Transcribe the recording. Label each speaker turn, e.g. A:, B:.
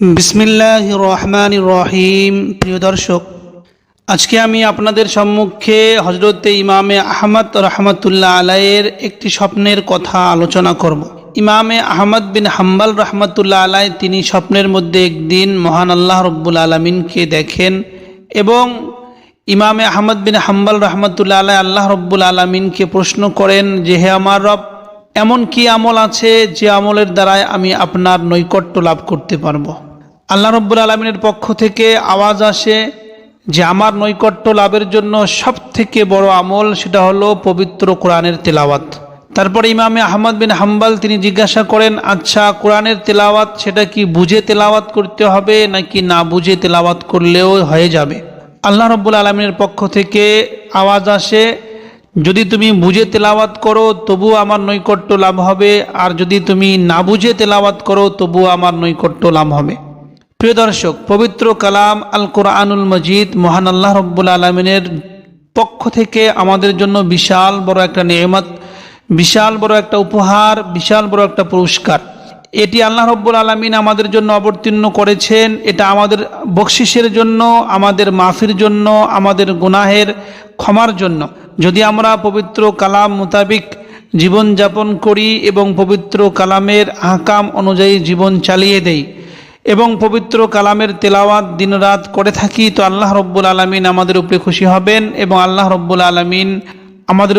A: বিসমিল্লাহ রহমান রহিম। প্রিয় দর্শক, আজকে আমি আপনাদের সম্মুখে হজরতে ইমামে আহমদ রহমতুল্লাহ আলাইয়ের একটি স্বপ্নের কথা আলোচনা করব। ইমামে আহমদ বিন হাম্বাল রহমতুল্লাহ আলাই তিনি স্বপ্নের মধ্যে একদিন মহান আল্লাহ রব্বুল আলমিনকে দেখেন এবং ইমামে আহমদ বিন হাম্বাল রহমতুল্লাহ আলাই আল্লাহ রব্বুল আলমিনকে প্রশ্ন করেন যে, হে আমার রব, এমন কি আমল আছে যে আমলের দ্বারায় আমি আপনার নৈকট্য লাভ করতে পারব? আল্লাহ রব্বুল আলমিনের পক্ষ থেকে আওয়াজ আসে যে আমার নৈকট্য লাভের জন্য সব থেকে বড় আমল সেটা হলো পবিত্র কোরআনের তেলাওয়াত। তারপরে ইমামে আহমদ বিন হাম্বাল তিনি জিজ্ঞাসা করেন আচ্ছা কোরআনের তেলাওয়াত সেটা কি বুঝে তেলাওয়াত করতে হবে নাকি না বুঝে তেলাওয়াত করলেও হয়ে যাবে? আল্লাহ রব্বুল আলমিনের পক্ষ থেকে আওয়াজ আসে, যদি তুমি বুঝে তেলাওয়াত করো তবু আমার নৈকট্য লাভ হবে, আর যদি তুমি না বুঝে তেলাওয়াত করো তবু আমার নৈকট্য লাভ হবে। প্রিয় দর্শক, পবিত্র কালাম আল কোরআনুল মজিদ মহান আল্লাহ রব্বুল আলমিনের পক্ষ থেকে আমাদের জন্য বিশাল বড় একটা নেয়ামত, বিশাল বড় একটা উপহার, বিশাল বড় একটা পুরস্কার। এটি আল্লাহ রব্বুল আলমিন আমাদের জন্য অবতীর্ণ করেছেন। এটা আমাদের বকশিসের জন্য, আমাদের মাফির জন্য, আমাদের গুনাহের ক্ষমার জন্য। যদি আমরা পবিত্র কালাম মোতাবিক জীবনযাপন করি এবং পবিত্র কালামের আহকাম অনুযায়ী জীবন চালিয়ে দেই এবং পবিত্র কালামের তেলাওয়াত দিনরাত করে থাকি, তো আল্লাহ রব্বুল আলমিন আমাদের উপরে খুশি হবেন এবং আল্লাহ রব্বুল আলমিন আমাদের